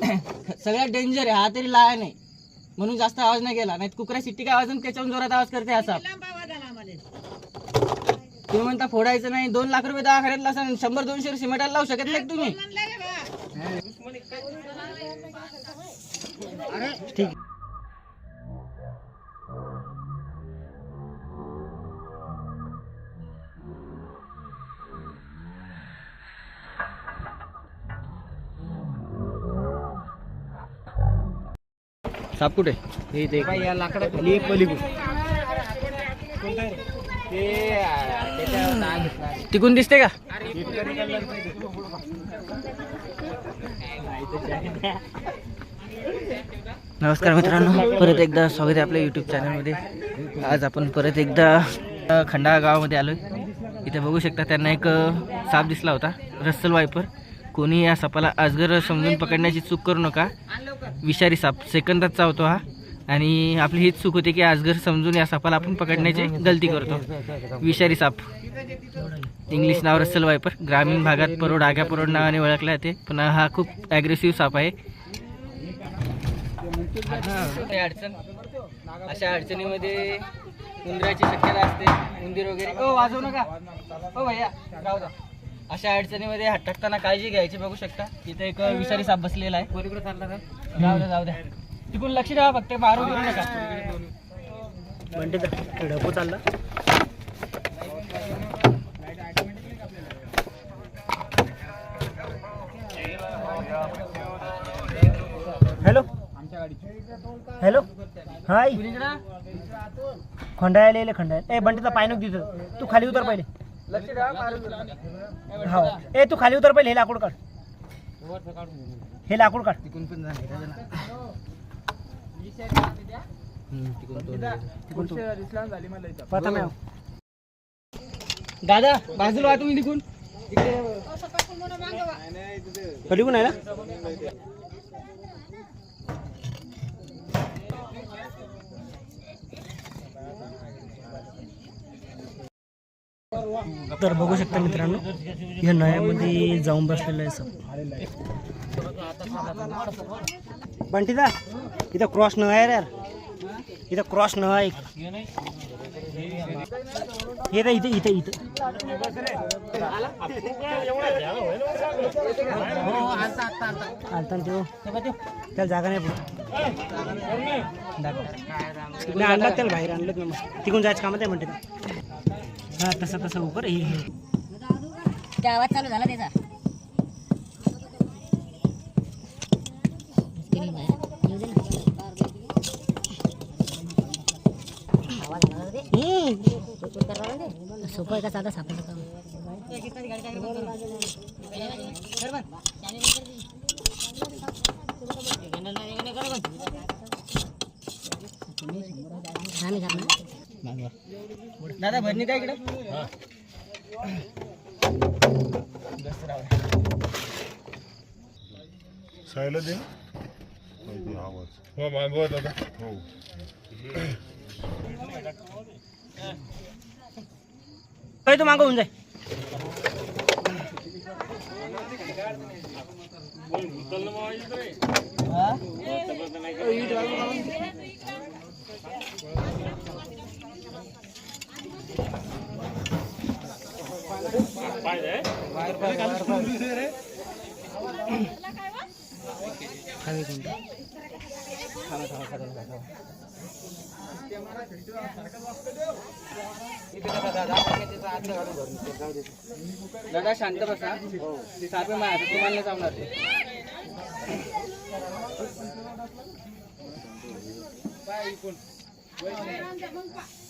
सगळ्यात डेंजर आहे हा तरी लाया नाही. म्हणून जास्त आवाज नाही गेला नाही कुकरा सिट्टी काय आवाज आणि त्याच्याहून जोरात आवाज करते हा साप तुम्ही म्हणता फोडायचं नाही दोन लाख रुपये दवाखान्यात असं शंभर दोनशे सिमेंटाला लावू शकत नाही तुम्ही. ठीक. साप कुठे? हे. या एक पलीकडून तिकून दिसते का? नमस्कार मित्रांनो परत एकदा स्वागत आहे आपल्या यूट्यूब चॅनलमध्ये आज आपण परत एकदा खंडाळा गावामध्ये आलो इथे बघू शकता त्यांना एक साप दिसला होता रस्सल वायपर. कोणी या सापाला आजगर समजून पकडण्याची चूक करू नका. विषारी साप सेकंदात चावतो हा. आणि आपली हीच चूक होती की आजगर समजून या सापाला आपण पकडण्याची गलती करतो. विषारी साप. इंग्लिश नाव रस्सल वायपर. ग्रामीण भागात परोड आग्या परोड नावाने ओळखला जाते. पण हा खूप ॲग्रेसिव्ह साप आहे. अडचण? अशा अडचणीमध्ये उंदराची शक्यता असते. उंदीर वगैरे ओ वाजवू नका. हो भैया राहू अशा अडचणीमध्ये हात टाकताना काळजी घ्यायची बघू शकता. इथे एक विषारी साप बसलेला आहे. कोणीकडे चालला काय जाऊ द्या जाऊ द्या तिकडून लक्ष द्या फक्त मारू देऊ नका. म्हणते ढपू चालला हॅलो. हॅलो. हाय? खंडाळ्याला येले खंडाळ्या ए बंटीचा पाय नको तिथं तू खाली उतर पहिले. हो. ए तू खाली उतर पहिले हे लाकूड काढ. हे लाकूड काढ. तिकडून पण आहे. दादा बाजूला वा तुम्ही तिकून. इकडे पलीकडून आहे ना? तर बघू शकता मित्रांनो या नळ्यामध्ये जाऊन बसलेलं आहे सर. बंटीदा इथं क्रॉस न आहे रे यार. इथं क्रॉस न आहे. हे इथं इथे इथं. हो, आलता ना त्याला जागा नाही पुढे. आणलं त्याला बाहेर आणलं तिकडून जायचं कामात आहे म्हणते हा तसं तसं उकर हे हे. आवाज चालू झाला त्याचा. सोपं आहे का साधा सापाचं काम आम्ही घालू दादा भरणी काय इकडे? सायला दे. आवाज हो मागवा दादा हो काय तू मागं होऊन जाय. दादा शांत बसा. ते सापे माया तुम्हाला नाही चावणार ते. इथंच घे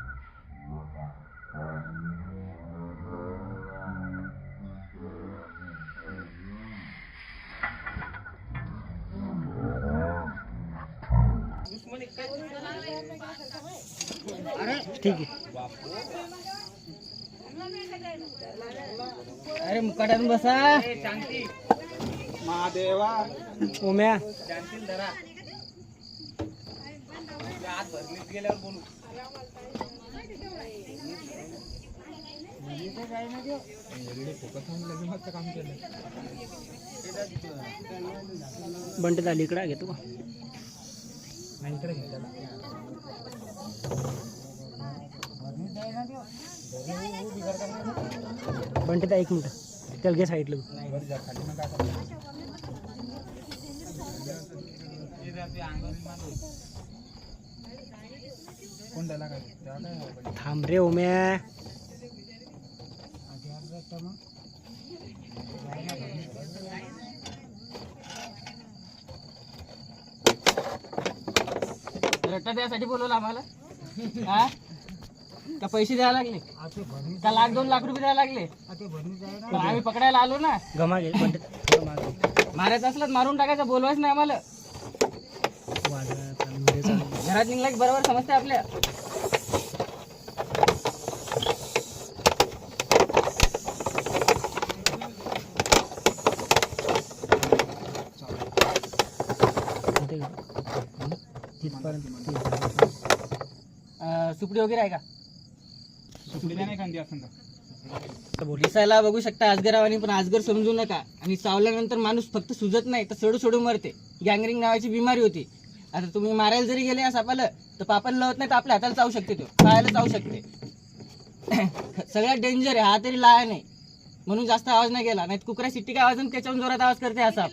ठीक आहे. अरे मुकाट्यातून बसा. ओम्या बंटे झाली इकडे घेतो का बंटे दा एक मिनिट. त्याला घे साईडला थांब रे ओम्या रट्टा द्यासाठी बोलवलं आम्हाला. हा? का पैसे द्यायला लागले? का लाख दोन लाख रुपये द्यायला लागले? पण आम्ही पकडायला आलो ना. गमा घे बंटे थोडं मागे मारायचं असलं तर मारून टाकायचं बोलवायच नाही आम्हाला. वाजत व्हिडिओ चालू घरात निघला की बरोबर समजते आपल्या. तिथपर्यंत सुपडी वगैरे आहे का? तर बोल दिसायला बघू शकता आजगरावानी पण आजगर समजू नका. आणि चावल्यानंतर माणूस फक्त सुजत नाही तर सडू सडू मरते. गँगरिंग नावाची बिमारी होती. आता तुम्ही मारायला जरी गेले या सापाला तर पापाला लवत नाही तर आपल्या हाताला चावू शकते तो. पायाला चावू शकते. सगळ्यात डेंजर आहे हा तरी लाया नाही. म्हणून जास्त आवाज नाही गेला. नाही कुकरा सिट्टी काय आवाज आणि त्याच्याहून जोरात आवाज करते हा साप.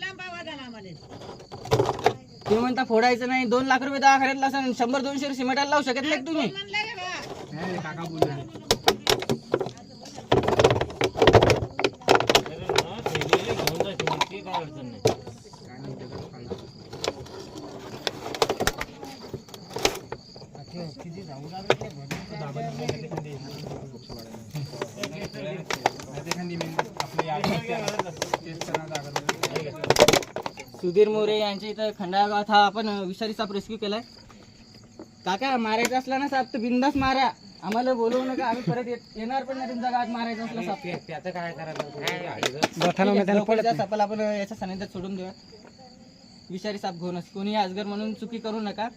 तुम्ही म्हणता फोडायचं नाही दोन लाख रुपये दहा लासा शंभर दोनशे सिमेंटाला लावू शकत नाही का तुम्ही? सुधीर मोरे यांच्या इथं खंडाळा गावात हा आपण विषारी साप रेस्क्यू केलाय. काका मारायचा असला ना साप तर बिंदास मारा. आम्हाला बोलवू नका आम्ही परत येत- येणार पण नाही तुमच्या गावात मारायचा असला साप. त्याचं काय नाही. सापाला आपण याच्या सानिध्यात सोडून देऊया. विषारी साप घेऊनच कोणी आजगर म्हणून चुकी करू नका.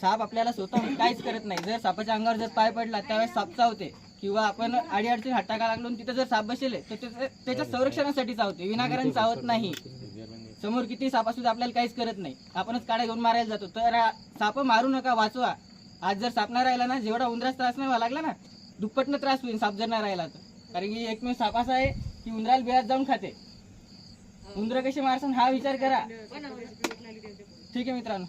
साप आपल्याला स्वतः काहीच करत नाही. जर सापाच्या अंगावर जर पाय पडला त्यावेळेस साप चावते किंवा आपण आडी अडचणी हात टाका लागलो आणि तिथं जर साप बसेल तर त्याचं- त्याच्या संरक्षणासाठी चावते विनाकारण चावत नाही. समोर किती साप असू आपल्याला काहीच करत नाही. आपणच काड्या घेऊन मारायला जातो. तर साप मारू नका वाचवा. आज जर साप नाही राहिला ना जेवढा उंदराचा त्रास नाही व्हावा लागला ना दुप्पटनं त्रास होईल साप जर नाही राहिला तर. कारण की एकमेव साप असा आहे की उंदराला बिळात जाऊन खाते. उंदरं कशी मारसन हा विचार करा. ठीक आहे मित्रांनो.